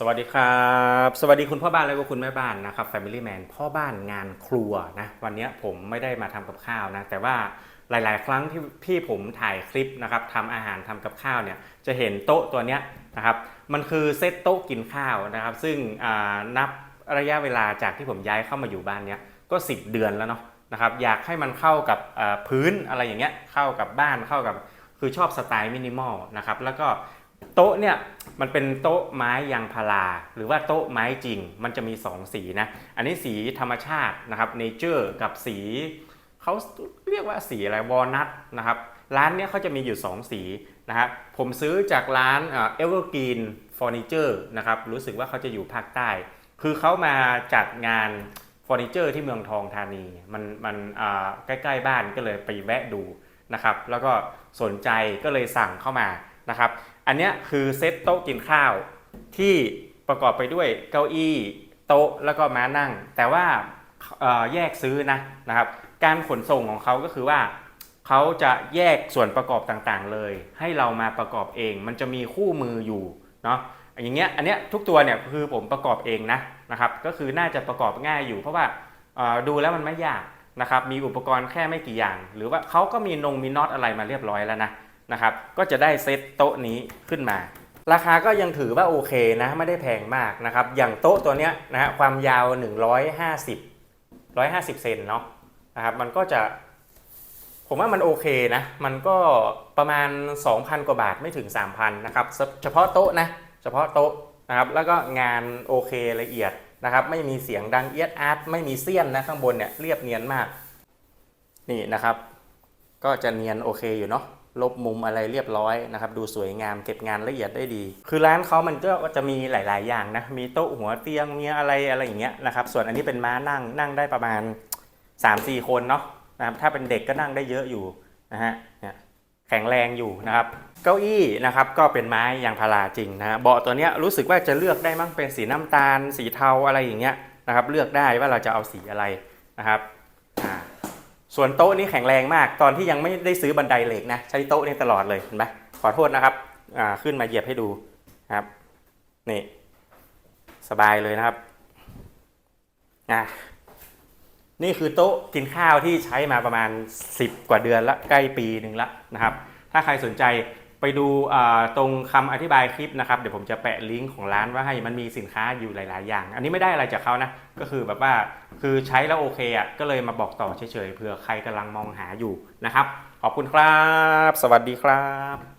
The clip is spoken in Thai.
สวัสดีครับ สวัสดีคุณพ่อบ้านและก็คุณแม่บ้านนะครับ Family Man พ่อบ้านงานครัวนะวันนี้ผมไม่ได้มาทำกับข้าวนะแต่ว่าหลาย ๆ ครั้งที่พี่ผมถ่ายคลิปนะครับทำอาหารทำกับข้าวเนี่ยจะเห็นโต๊ะตัวเนี้ยนะครับมันคือเซตโต๊ะกินข้าวนะครับ ซึ่งนับระยะเวลาจากที่ผมย้ายเข้ามาอยู่บ้านเนี้ยก็ 10 เดือนแล้วเนาะนะครับอยากให้มันเข้ากับพื้นอะไรอย่างเงี้ยเข้ากับบ้านเข้ากับคือชอบสไตล์มินิมอลนะครับแล้วก็ โต๊ะเนี่ยมันเป็นโต๊ะไม้ยางพารา หรือว่าโต๊ะไม้จริง มันจะมี 2 สีนะ อันนี้สีธรรมชาตินะครับเนเจอร์กับสีเขาเรียกว่าสีอะไรวอลนัทนะครับ ร้านเนี้ยเขาจะมีอยู่ 2 สีนะครับผมซื้อจากร้านเอเวอร์กรีนเฟอร์นิเจอร์นะครับรู้สึกว่าเขาจะอยู่ภาคใต้ คือเขามาจัดงานเฟอร์นิเจอร์ที่เมืองทองธานี มันมันใกล้ๆบ้านก็เลยไปแวะดูนะครับแล้วก็สนใจก็เลยสั่งเข้ามานะครับ อันนี้คือเซตโต๊ะกินข้าวที่ประกอบไปด้วยเก้าอี้โต๊ะแล้วก็ม้านั่ง แต่ว่าแยกซื้อนะนะครับ การขนส่งของเขาก็คือว่าเขาจะแยกส่วนประกอบต่างๆเลย ให้เรามาประกอบเอง มันจะมีคู่มืออยู่เนาะอย่างเงี้ยอันเนี้ยทุกตัวเนี่ยคือผมประกอบเองนะนะครับ ก็คือน่าจะประกอบง่ายอยู่ เพราะว่าดูแล้วมันไม่ยากนะครับ มีอุปกรณ์แค่ไม่กี่อย่าง หรือว่าเขาก็มีนงมีน็อตอะไรมาเรียบร้อยแล้วนะ นะครับ ก็จะได้เซตโต๊ะนี้ขึ้นมา ราคาก็ยังถือว่าโอเคนะไม่ได้แพงมากนะครับ อย่างโต๊ะตัวเนี้ยนะฮะความยาว 150 150 เซนเนาะนะครับมันก็จะผมว่ามันโอเคนะ มันก็ประมาณ 2,000 กว่าบาทไม่ถึง 3,000 นะครับ เฉพาะโต๊ะนะ เฉพาะโต๊ะนะครับ แล้วก็งานโอเคละเอียดนะครับ ไม่มีเสียงดังเอียดอาร์ตไม่มีเสี้ยนนะข้างบนเนี่ยเรียบเนียนมาก นี่นะครับ ก็จะเนียนโอเคอยู่เนาะ ลบมุมอะไรเรียบร้อยนะครับดูสวยงามเก็บงานละเอียดได้ดี คือร้านเขามันก็จะมีหลาย ๆ อย่างนะมีโต๊ะหัวเตียงมีอะไรอะไรอย่างเงี้ยนะครับส่วนอันนี้เป็นม้านั่งนั่งได้ประมาณ 3-4 คนเนาะนะครับถ้าเป็นเด็กก็นั่งได้เยอะอยู่นะฮะแข็งแรงอยู่นะครับเก้าอี้นะครับก็เป็นไม้ยางพาราจริงนะเบาะตัวเนี้ยรู้สึกว่าจะเลือกได้มั้งเป็นสีน้ำตาล สีเทาอะไรอย่างเงี้ยนะครับเลือกได้ว่าเราจะเอาสีอะไรนะครับ ส่วนโต๊ะนี่แข็งแรงมาก ตอนที่ยังไม่ได้ซื้อบันไดเหล็กนะ ใช้โต๊ะนี่ตลอดเลยเห็นไหมขอโทษนะครับขึ้นมาเหยียบให้ดูครับ นี่ สบายเลยนะครับอะนี่คือโต๊ะกินข้าวที่ใช้มาประมาณ 10 กว่าเดือนละใกล้ปีหนึ่งละนะครับ ถ้าใครสนใจ ไปดูตรงคำอธิบายคลิปนะครับเดี๋ยวผมจะแปะลิงก์ของร้านว่าให้มันมีสินค้าอยู่หลาย ๆ อย่าง อันนี้ไม่ได้อะไรจากเขานะก็คือแบบว่าคือใช้แล้วโอเคอะก็เลยมาบอกต่อเฉย ๆเผื่อใครกำลังมองหาอยู่นะครับ ขอบคุณครับ สวัสดีครับ